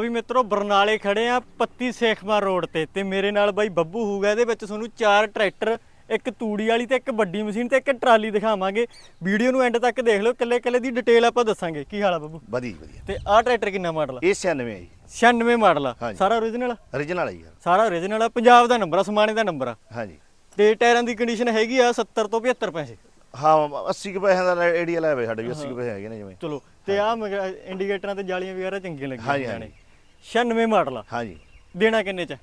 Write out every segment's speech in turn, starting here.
ਵੀ ਮਿੱਤਰੋ ਬਰਨਾਲੇ ਖੜੇ ਆ ਪੱਤੀ ਸੇਖਮਾ ਰੋਡ ਤੇ ਤੇ ਮੇਰੇ ਨਾਲ ਬਾਈ ਬੱਬੂ ਹੋਊਗਾ ਇਹਦੇ ਵਿੱਚ ਤੁਹਾਨੂੰ ਚਾਰ ਟਰੈਕਟਰ ਇੱਕ ਤੂੜੀ ਵਾਲੀ ਤੇ ਇੱਕ ਵੱਡੀ ਮਸ਼ੀਨ ਤੇ ਇੱਕ ਟਰਾਲੀ ਦਿਖਾਵਾਂਗੇ। ਵੀਡੀਓ ਨੂੰ ਐਂਡ ਤੱਕ ਦੇਖ ਲਿਓ ਕੱਲੇ ਕੱਲੇ ਦੀ ਡਿਟੇਲ ਆਪਾਂ ਦੱਸਾਂਗੇ। ਕੀ ਹਾਲ ਆ ਬੱਬੂ? ਵਧੀਆ ਵਧੀਆ। ਤੇ ਆਹ ਟਰੈਕਟਰ ਕਿੰਨਾ ਮਾਡਲ ਆ? ਇਹ 96 ਹੈ ਜੀ। 96 ਮਾਡਲ ਆ। ਹਾਂਜੀ। ਸਾਰਾ ਓਰੀਜਨਲ origignal ਹੈ ਯਾਰ। ਸਾਰਾ ਓਰੀਜਨਲ ਆ ਪੰਜਾਬ ਦਾ ਨੰਬਰ ਆ ਸਮਾਣੇ ਦਾ ਨੰਬਰ ਆ। ਹਾਂਜੀ। ਤੇ ਟਾਇਰਾਂ ਦੀ ਕੰਡੀਸ਼ਨ ਹੈਗੀ ਆ 70 ਤੋਂ 75 ਪੈਸੇ। ਹਾਂ 80 ਕੁ ਪੈਸਿਆਂ ਦਾ ਏਡੀਆ ਲੈ ਵੇ ਸਾਡੇ ਵੀ 80 ਕੁ ਪੈਸੇ ਹੈਗੇ ਨੇ ਜਿਵੇਂ। ਚਲੋ ਤੇ ਆਹ ਇੰਡੀਕੇਟਰਾਂ ਤੇ ਜਾਲੀਆਂ ਵਗੈਰਾ ਚੰਗੀਆਂ ਲੱਗੀਆਂ ਹਾਂਜੀ, ਹੋਈਆਂ ਨੇ। 96 ਮਾਡਲ। ਆ ਹਾਂਜੀ। ਦੇਣਾ ਕਿੰਨੇ ਚ?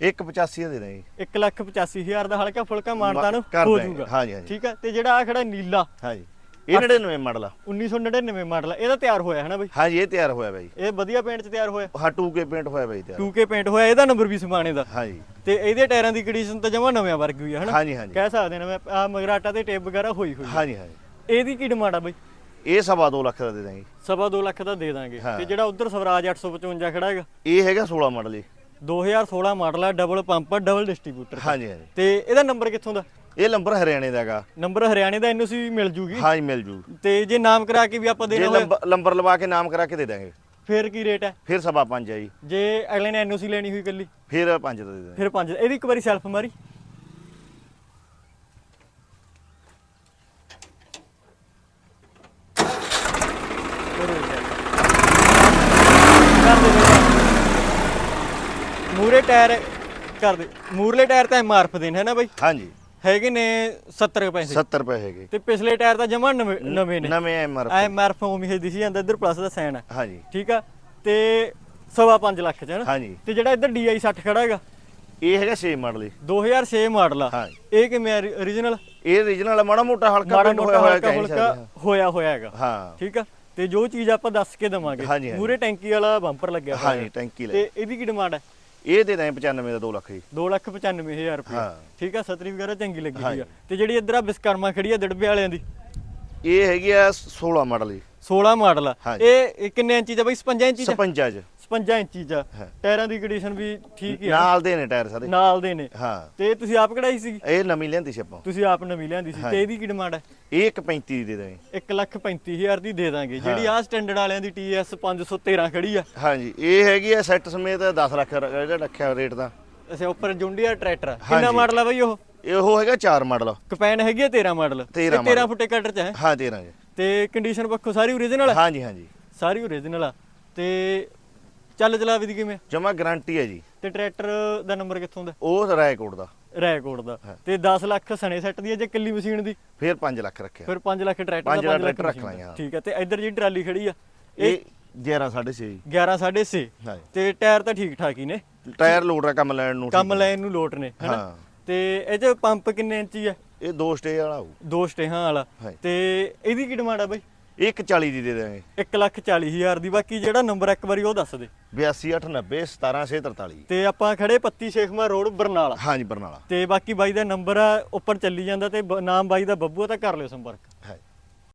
ਇੱਕ 85 ਦਾ ਦੇ ਦਾਂਗੇ ਜੀ। 1 ਲੱਖ 85 ਹਜ਼ਾਰ ਦਾ ਹਲਕਾ ਫੁਲਕਾ ਮਾਨਤਾ ਨੂੰ ਕਰ ਹੋ ਜਾਊਗਾ। ਹਾਂਜੀ, ਹਾਂਜੀ। ਠੀਕ ਆ? ਤੇ ਜਿਹੜਾ ਆ ਖੜਾ ਨੀਲਾ। ਹਾਂਜੀ। ਇਹ 99 ਮਾਡਲ ਆ। 1999 ਮਾਡਲ ਆ। ਇਹਦਾ ਤਿਆਰ ਹੋਇਆ ਹੈ ਨਾ ਬਈ? ਹਾਂਜੀ ਇਹ ਤਿਆਰ ਹੋਇਆ ਬਾਈ। ਇਹ ਵਧੀਆ ਪੇਂਟ ਚ ਤਿਆਰ ਹੋਇਆ? ਹਾਂ 2K ਪੇਂਟ ਹੋਇਆ ਬਾਈ ਤਿਆਰ। 2K ਪੇਂਟ ਹੋਇਆ ਇਹਦਾ ਨੰਬਰ ਵੀ ਸਮਾਣੇ ਦਾ। ਹਾਂਜੀ। ਤੇ ਇਹਦੇ ਟਾਇਰਾਂ ਦੀ ਕੰਡੀਸ਼ਨ ਤਾਂ ਜਮਾ ਨਵਿਆਂ ਵਰਗੀ ਹੋਈ ਹੈ ਹਨਾ? ਹਾਂਜੀ ਹਾਂਜੀ। ਕਹਿ ਸਕਦੇ ਨੇ ਮੈਂ ਆ ਮਗਰਾਟਾ ਤੇ ਟੇਪ ਵਗੈਰਾ ਹੋਈ ਹੋਈ। ਹਾਂਜੀ ਹਾਂਜੀ। ਇਹਦੀ ਕੀ ਡਿਮਾਂਡ ਆ ਬਈ? ਇਹ ਸਵਾ 2 ਲੱਖ ਦਾ ਦੇ ਦਾਂਗੇ। ਸਵਾ 2 ਲੱਖ ਦਾ ਦੇ ਦਾਂਗੇ। ਹਾਂ। ਤੇ ਜਿਹੜਾ ਉਧਰ ਸਵਰਾਜ 855 ਖੜਾ ਹੈਗਾ? ਇਹ ਹੈਗਾ 16 ਮਾਡਲ ਜੀ 2016 ਮਾਡਲ ਆ ਡਬਲ ਪੰਪ ਡਬਲ ਡਿਸਟ੍ਰੀਬਿਊਟਰ ਹਾਂਜੀ ਹਾਂਜੀ। ਤੇ ਇਹਦਾ ਨੰਬਰ ਕਿੱਥੋਂ ਦਾ? ਇਹ ਨੰਬਰ ਹਰਿਆਣੇ ਦਾ ਹੈਗਾ। ਨੰਬਰ ਹਰਿਆਣੇ ਦਾ ਐਨਓਸੀ ਵੀ ਮਿਲ ਜੂਗੀ? ਹਾਂਜੀ ਮਿਲ ਜੂ। ਤੇ ਜੇ ਨਾਮ ਕਰਾ ਕੇ ਵੀ ਆਪਾਂ ਜੇ ਦੇਣਾ ਨੰਬਰ ਲਵਾ ਕੇ ਨਾਮ ਕਰਾ ਕੇ ਦੇ ਦਾਂਗੇ। ਫਿਰ ਕੀ ਰੇਟ ਹੈ ਫਿਰ ਸਵਾ 5 ਹੈ ਜੀ। ਜੇ ਅਗਲੇ ਨੇ ਐਨਓਸੀ ਲੈਣੀ ਹੋਈ ਇਕੱਲੀ? ਫਿਰ 5 ਦਾ ਦੇ ਦਾਂਗੇ। ਫਿਰ 5 ਇਹਦੀ ਇੱਕ ਵਾਰੀ ਸੈਲਫ ਮਾਰੀ। ਮੂਰੇ ਟਾਇਰ ਕਰ ਦੇ। ਮੂਰਲੇ ਟਾਇਰ ਤਾਂ ਐਮਆਰਐਫ ਦੇ ਨੇ ਹੈ ਨਾ ਬਾਈ? ਹਾਂਜੀ। ਹੈਗੇ ਨੇ 70 ਕੁ ਪੈਸੇ। 70 ਰੁਪਏ ਹੈਗੇ। ਤੇ ਪਿਛਲੇ ਟਾਇਰ ਤਾਂ ਜਮਾ ਨਵੇਂ ਨੇ ਨਵੇਂ ਐਮਆਰ ਐਮਆਰਐਫ ਉਮੀ ਹੈ ਦਿਸੀ ਜਾਂਦਾ ਇੱਧਰ ਪਲੱਸ ਦਾ ਸਾਈਨ ਹੈ ਹਾਂਜੀ। ਠੀਕ ਆ? ਤੇ ਸਵਾ 5 ਲੱਖ ਚ ਹੈ ਨਾ? ਹਾਂਜੀ। ਤੇ ਜਿਹੜਾ ਇੱਧਰ DI 60 ਖੜਾ ਹੈਗਾ। ਇਹ ਹੈਗਾ 6 ਮਾਡਲ ਜੀ 2006 ਮਾਡਲ ਆ। ਇਹ ਕਿਵੇਂ origignal ਇਹ origignal ਮਾੜਾ ਮੋਟਾ ਹਲਕਾ ਪਿੰਡ ਹੋਇਆ ਹੋਇਆ ਸਕਦੇ। ਹੋਇਆ ਹੋਇਆ ਹੈਗਾ। ਹਾਂ। ਠੀਕ ਆ? ਤੇ ਜੋ ਚੀਜ਼ ਆਪਾਂ ਦੱਸ ਕੇ ਦਵਾਂਗੇ। ਮੂਰੇ ਟੈਂਕੀ ਵਾਲਾ ਬੰਪਰ ਲੱਗਿਆ ਹੋਇਆ ਹਾਂਜੀ ਟੈਂਕੀ ਲੈ ਤੇ ਇਹਦੀ ਕੀ ਡਿਮਾਂਡ ਹੈ? ਇਹ ਦੇ ਦਾਂ 95 ਦਾ 2 ਲੱਖ ਜੀ। 295000 ਰੁਪਏ। ਹਾਂ। ਠੀਕ ਆ ਸਤਰੀ ਵਗੈਰਾ ਚੰਗੀ ਲੱਗੀ ਹੋਈ। ਆ। ਤੇ ਜਿਹੜੀ ਇੱਧਰ ਆ ਵਿਸਕਰਮਾ ਖੜੀ ਆ ਦੜਬੇ ਵਾਲਿਆਂ ਦੀ? ਇਹ ਹੈਗੀ ਆ 16 ਮਾਡਲ ਜੀ। 16 ਮਾਡਲ। ਆ ਹਾਂਜੀ। ਇਹ ਇਹ ਕਿੰਨੇ ਇੰਚੀ ਦਾ ਬਈ? 55 ਇੰਚੀ ਦਾ 55 ਚ। 55 ਇੰਚੀ ਦਾ ਹਾਂ। ਟਾਇਰਾਂ ਦੀ ਕੰਡੀਸ਼ਨ ਵੀ ਠੀਕ ਹੀ ਆ। ਨਾਲ ਦੇ ਨੇ ਟਾਇਰ ਸਾਰੇ। ਨਾਲ ਦੇ ਨੇ। ਹਾਂ। ਤੇ ਤੁਸੀਂ ਆਪ ਕਢਾਈ ਸੀ ਇਹ ਨਵੀਂ ਲੈਂਦੀ ਸੀ ਆਪਾਂ। ਤੁਸੀਂ ਆਪ ਨਵੀਂ ਲਿਆਂਦੀ ਸੀ। ਤੇ ਇਹਦੀ ਕੀ ਡਿਮਾਂਡ ਹੈ? ਇਹ ਇੱਕ 35 ਦੀ ਦੇ ਦਾਂਗੇ। 1 ਲੱਖ 35000 ਦੀ ਦੇ ਦਾਂਗੇ। ਜਿਹੜੀ ਆ ਸਟੈਂਡਰਡ ਵਾਲਿਆਂ ਦੀ TS 513 ਖੜੀ ਆ। ਹਾਂਜੀ। ਇਹ ਹੈਗੀ ਆ ਸੈੱਟ ਸਮੇਤ 10 ਲੱਖ ਰ- ਜਿਹੜਾ ਰੱਖਿਆ ਰੇਟ ਦਾ। ਅੱਛਾ ਉੱਪਰ ਜੁੰਡੀਆ ਟਰੈਕਟਰ ਆ। ਕਿੰਨਾ ਹਾਂਜੀ। ਮਾਡਲ ਆ ਬਈ ਉਹ? ਇਹ ਹੈਗਾ 4 ਮਾਡਲ। ਕਪੈਨ ਹੈਗੀ ਆ 13 ਮਾਡਲ? 13 13 ਫੁੱਟੇ ਕਟਰ ਚ ਹੈ। ਹਾਂ 13 ਜੀ ਤੇ ਕੰਡੀਸ਼ਨ ਪੱਖੋਂ ਸਾਰੀ ਓਰੀਜਨਲ ਆ? ਹਾਂਜੀ ਹਾਂਜੀ। ਸਾਰੀ ਓਰੀਜਨਲ ਆ। ਤੇ ਚੱਲ ਚਲਾ ਵੀ ਦੀ ਕਿਵੇਂ? ਜਮਾ ਗਾਰੰਟੀ ਹੈ ਜੀ। ਤੇ ਟਰੈਕਟਰ ਦਾ ਨੰਬਰ ਕਿੱਥੋਂ ਦਾ? ਉਹ ਰਾਏਕੋਟ ਦਾ। ਰੈਕੋਰਡ ਦਾ। ਤੇ 10 ਲੱਖ ਸਣੇ ਸੈੱਟ ਦੀ ਹੈ ਜੇ ਕੱਲੀ ਮਸ਼ੀਨ ਦੀ? ਫਿਰ 5 ਲੱਖ ਰੱਖਿਆ। ਫਿਰ 5 ਲੱਖ ਟਰੈਕਟਰ ਦਾ 5 ਲੱਖ ਰੱਖਣਾ ਦਾ। ਹਾਂ। ਠੀਕ ਹੈ ਤੇ ਇੱਧਰ ਜਿਹੜੀ ਟਰਾਲੀ ਖੜੀ ਆ ਇਹ 11 6.5 11 6.5 ਹਾਂਜੀ। ਤੇ ਟਾਇਰ ਤਾਂ ਠੀਕ ਠਾਕ ਹੀ ਨੇ। ਟਾਇਰ ਲੋਡ ਰਾ ਕੰਮ ਲੈਣ ਨੂੰ ਕੰਮ ਲੈਣ ਨੂੰ ਲੋਟ ਨੇ ਹੈਨਾ? ਹਾਂ। ਤੇ ਇਹ ਚ ਪੰਪ ਕਿੰਨੇ ਇੰਚੀ ਹੈ ਇਹ ਦੋ ਸਟੇਜ ਵਾਲਾ ਹੋਊ। ਦੋ ਸਟੇਹਾਂ ਵਾਲਾ। ਹਾਂਜੀ। ਤੇ ਇਹਦੀ ਕੀ ਡਿਮਾਂਡ ਆ ਬਈ? ਇੱਕ 40 ਦੀ ਦੇ ਦਾਂਗੇ 1 ਲੱਖ 40 ਹਜ਼ਾਰ ਦੀ। ਬਾਕੀ ਜਿਹੜਾ ਨੰਬਰ ਇੱਕ ਵਾਰੀ ਉਹ ਦੱਸ ਦੇ। 8289 17643 ਤੇ ਆਪਾਂ ਖੜੇ ਪੱਤੀ ਸ਼ੇਖਮਾ ਰੋਡ ਬਰਨਾਲਾ। ਹਾਂਜੀ ਬਰਨਾਲਾ। ਤੇ ਬਾਕੀ ਬਾਈ ਦਾ ਨੰਬਰ ਆ ਉੱਪਰ ਚੱਲੀ ਜਾਂਦਾ ਤੇ ਬ- ਨਾਮ ਬਾਈ ਦਾ ਬੱਬੂ ਆ ਤਾਂ ਕਰ ਲਿਓ ਸੰਪਰਕ। ਹੈ